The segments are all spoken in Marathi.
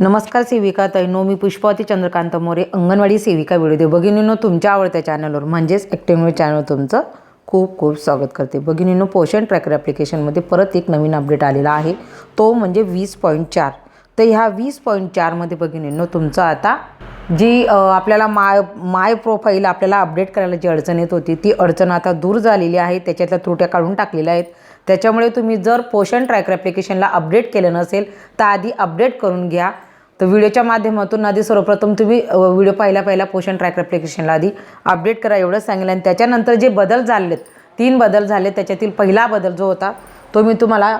नमस्कार सेविका तैनो मी पुष्पावती चंद्रकांत मोरे अंगणवाडी सेविका व्हिडिओ भगिनींनो तुमच्या आवडत्या चॅनलवर म्हणजेच ॲक्टिव्ह चॅनल तुमचं खूप खूप स्वागत करते. भगिनीनो पोषण ट्रॅकर ॲप्लिकेशनमध्ये परत एक नवीन अपडेट आलेला आहे. तो म्हणजे वीस पॉईंट चार. तर ह्या वीस पॉईंट चारमध्ये भगिनींनो तुमचं आता जी आपल्याला माय माय प्रोफाईल आपल्याला अपडेट करायला जी अडचण येत होती ती अडचण आता दूर झालेली आहे. त्याच्यातल्या त्रुट्या काढून टाकलेल्या आहेत. त्याच्यामुळे तुम्ही जर पोषण ट्रॅकर ॲप्लिकेशनला अपडेट केलं नसेल तर आधी अपडेट करून घ्या. तर व्हिडिओच्या माध्यमातून आधी सर्वप्रथम तुम्ही व्हिडिओ पाहिला पहिला पोषण ट्रॅकर ॲप्लिकेशनला आधी अपडेट करा एवढं सांगितलं आणि त्याच्यानंतर जे बदल झालेत तीन बदल झाले त्याच्यातील पहिला बदल जो होता तो मी तुम्हाला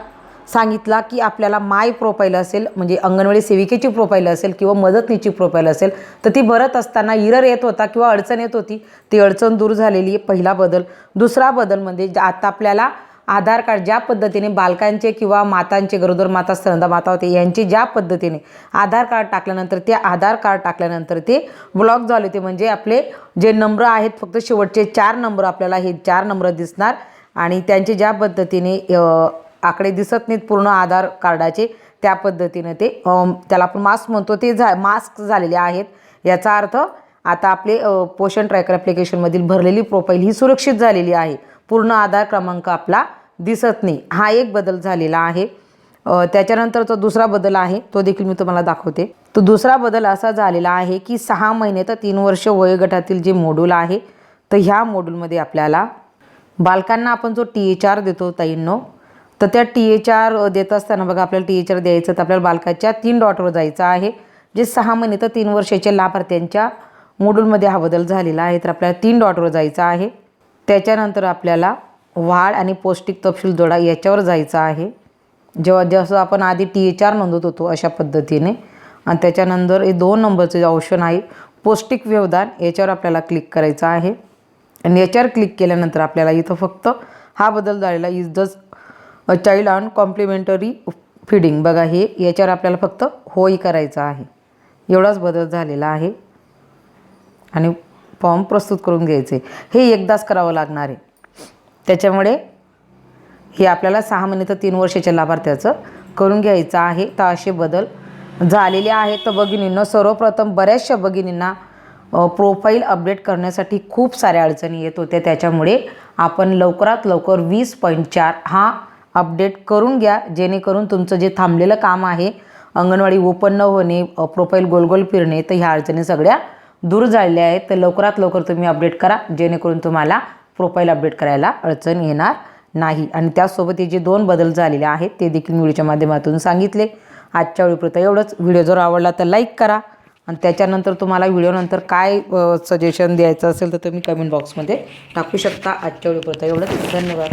सांगितला की आपल्याला माय प्रोफाईल असेल म्हणजे अंगणवाडी सेविकेची प्रोफाईल असेल किंवा मदतनीची प्रोफाईल असेल तर ती भरत असताना इरर येत होता किंवा अडचण येत होती ती अडचण दूर झालेली आहे पहिला बदल. दुसरा बदल म्हणजे आता आपल्याला आधार कार्ड ज्या पद्धतीने बालकांचे किंवा मातांचे गरोदर माता स्तनदा माता होते यांचे ज्या पद्धतीने आधार कार्ड टाकल्यानंतर ते आधार कार्ड टाकल्यानंतर ते ब्लॉक झाले होते. म्हणजे आपले जे नंबर आहेत फक्त शेवटचे चार नंबर आपल्याला हे चार नंबर दिसणार. आणि त्यांचे ज्या पद्धतीने आकडे दिसत नाहीत पूर्ण आधार कार्डाचे त्या पद्धतीनं ते त्याला आपण मास्क म्हणतो. ते झा मास्क झालेले आहेत. याचा अर्थ आता आपले पोषण ट्रॅकर ॲप्लिकेशनमधील भरलेली प्रोफाईल ही सुरक्षित झालेली आहे. पूर्ण आधार क्रमांक आपला दिसत नाही. हा एक बदल झालेला आहे. त्याच्यानंतर त्याच्यानंतरचा दुसरा बदल आहे. तो देखील मी तुम्हाला दाखवते. तो दुसरा बदल असा झालेला आहे की सहा महिने तर तीन वर्ष वयोगटातील जे मॉड्यूल आहे तर ह्या मॉड्यूलमध्ये आपल्याला बालकांना आपण जो टी एच आर देतो ताईंनो तर त्या टी एच आर देत असताना बघा आपल्याला टी एच आर द्यायचं तर आपल्याला बालकाच्या तीन डॉटवर जायचं आहे. जे सहा महिने तर तीन वर्षाच्या लाभार्थ्यांच्या मॉड्यूलमध्ये हा बदल झालेला आहे तर आपल्याला तीन डॉटवर जायचं आहे. त्याच्यानंतर आपल्याला वाढ आणि पौष्टिक तपशील जोडा याच्यावर जायचं आहे. जेव्हा जसं आपण आधी टी एच आर नोंदवत होतो अशा पद्धतीने आणि त्याच्यानंतर हे दोन नंबरचं जे ऑप्शन आहे पौष्टिक व्यवधान याच्यावर आपल्याला क्लिक करायचं आहे. आणि याच्यावर क्लिक केल्यानंतर आपल्याला इथं फक्त हा बदल झालेला is the child on complimentary feeding बघा हे याच्यावर आपल्याला फक्त होई करायचं आहे. एवढाच बदल झालेला आहे. आणि फॉर्म प्रस्तुत करून घ्यायचे. हे एकदाच करावं लागणार आहे. त्याच्यामुळे हे आपल्याला सहा महिने तर तीन वर्षाच्या लाभार्थ्याचं करून घ्यायचं आहे. तर असे बदल झालेले आहेत. तर भगिनींना सर्वप्रथम बऱ्याचशा भगिनींना प्रोफाईल अपडेट करण्यासाठी खूप साऱ्या अडचणी येत होत्या. त्याच्यामुळे आपण लवकरात लवकर वीस पॉईंट चार हा अपडेट करून घ्या. जेणेकरून तुमचं जे थांबलेलं काम आहे अंगणवाडी ओपन न होणे प्रोफाईल गोलगोल फिरणे तर ह्या अडचणी सगळ्या दूर झालेले आहेत तर लवकरात लवकर तुम्ही अपडेट करा जेणेकरून तुम्हाला प्रोफाईल अपडेट करायला अडचण येणार नाही. आणि त्याचसोबत हे जे दोन बदल झालेले आहेत ते देखील व्हिडिओच्या माध्यमातून सांगितले. आजच्या वेळीपुरतं एवढंच. व्हिडिओ जर आवडला तर लाईक करा. आणि त्याच्यानंतर तुम्हाला व्हिडिओनंतर काय सजेशन द्यायचं असेल तर तुम्ही कमेंट बॉक्समध्ये टाकू शकता. आजच्या वेळीपुरतं एवढंच. धन्यवाद.